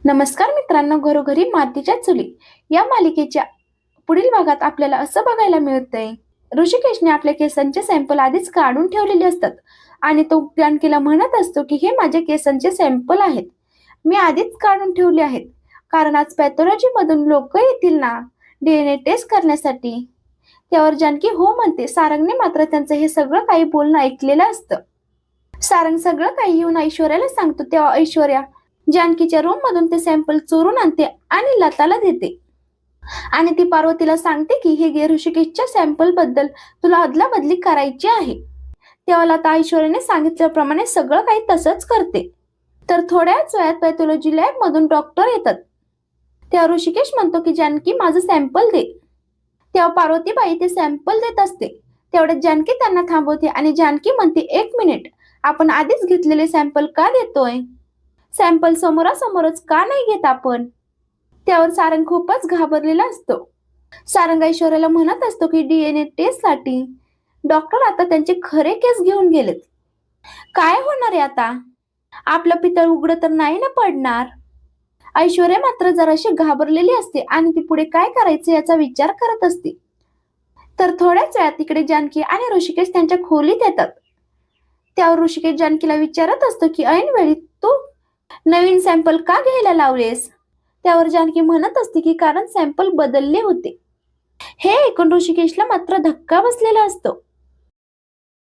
नमस्कार मित्रांनो घरोघरी मातीच्या चुली. या मालिकेच्या पुढील भागात आपल्याला असं बघायला मिळतंय ऋषिकेशने आपल्या केसांचे सॅम्पल आधीच काढून ठेवलेले असतात आणि तो जानकीला म्हणत असतो की हे माझे केसांचे सॅम्पल आहेत. मी आधीच काढून ठेवले आहेत. कारण आज पॅथॉलॉजी मधून लोक येतील ना डीएनए टेस्ट करण्यासाठी. त्यावर जानकी हो म्हणते सारंगने मात्र त्यांचं हे सगळं काही बोलणं ऐकलेलं असतं. सारंग सगळं काही येऊन ऐश्वर्याला सांगतो तेव्हा ऐश्वर्या जानकीच्या रूम मधून ते सॅम्पल चोरून आणते आणि लताला देते. आणि ती पार्वतीला सांगते की हे गे ऋषिकेशच्या सॅम्पलबद्दल. तुला अदला बदली करायची आहे. तेव्हा लता ऐश्वर्याने सांगितल्याप्रमाणे सगळं काही तसंच करते. तर थोड्याच वेळात पॅथॉलॉजी लॅब मधून डॉक्टर येतात. तेव्हा ऋषिकेश म्हणतो की जानकी माझं सॅम्पल दे. तेव्हा पार्वतीबाई ते सॅम्पल देत असते. तेवढ्यात जानकी त्यांना थांबवते आणि जानकी म्हणते एक मिनिट आपण आधीच घेतलेले सॅम्पल का देतोय? सॅम्पल समोरासमोरच का नाही घेत आपण? त्यावर सारंग खूपच घाबरलेला असतो. सारंग ऐश्वर्याला म्हणत असतो की डीएनए टेस्टसाठी डॉक्टर आता त्यांचे खरे केस घेऊन गेलेत. काय होणार आहे आता? आपलं पितळ उघड तर नाही ना पडणार? ऐश्वर्या मात्र जराशी घाबरलेली असते आणि ती पुढे काय करायचे याचा विचार करत असते. तर थोड्याच वेळात तिकडे जानकी आणि ऋषिकेश त्यांच्या खोलीत येतात. त्यावर ऋषिकेश जानकीला विचारत असतो की ऐन वेळी तू नवीन सॅम्पल का घ्यायला लावलेस? त्यावर जानकी म्हणत असते की कारण सॅम्पल बदलले होते. हे ऐकून ऋषिकेशला मात्र धक्का बसलेला असतो.